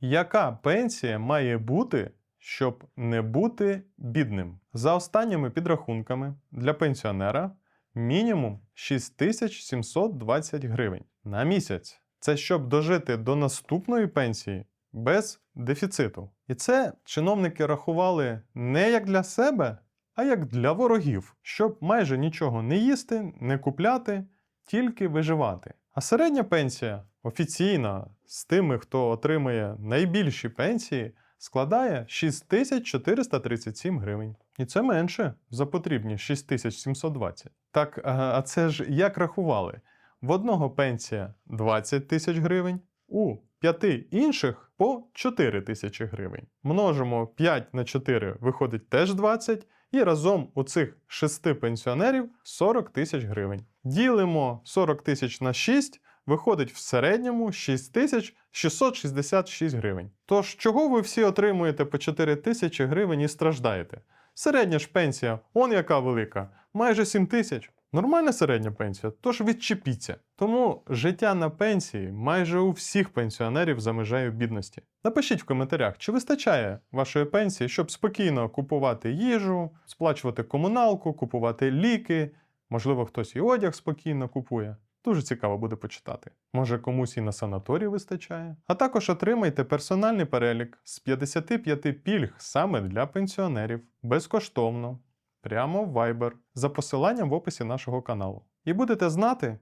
Яка пенсія має бути, щоб не бути бідним? За останніми підрахунками для пенсіонера мінімум 6720 гривень на місяць. Це щоб дожити до наступної пенсії без дефіциту. І це чиновники рахували не як для себе, а як для ворогів, щоб майже нічого не їсти, не купляти, тільки виживати. А середня пенсія офіційна з тими, хто отримує найбільші пенсії, складає 6437 гривень. І це менше за потрібні 6720. Так, а це ж як рахували? В одного пенсія 20 тисяч гривень, у п'яти інших по 4 тисячі гривень. Множимо 5 на 4 виходить теж 20, і разом у цих шести пенсіонерів 40 тисяч гривень. Ділимо 40 тисяч на 6, виходить в середньому 6666 гривень. Тож, чого ви всі отримуєте по 4 тисячі гривень і страждаєте? Середня ж пенсія, он яка велика, майже 7 тисяч. Нормальна середня пенсія, тож відчепіться. Тому життя на пенсії майже у всіх пенсіонерів за межею бідності. Напишіть в коментарях, чи вистачає вашої пенсії, щоб спокійно купувати їжу, сплачувати комуналку, купувати ліки, можливо, хтось і одяг спокійно купує. Дуже цікаво буде почитати. Може, комусь і на санаторій вистачає. А також отримайте персональний перелік з 55 пільг саме для пенсіонерів безкоштовно, прямо в Viber, за посиланням в описі нашого каналу. І будете знати,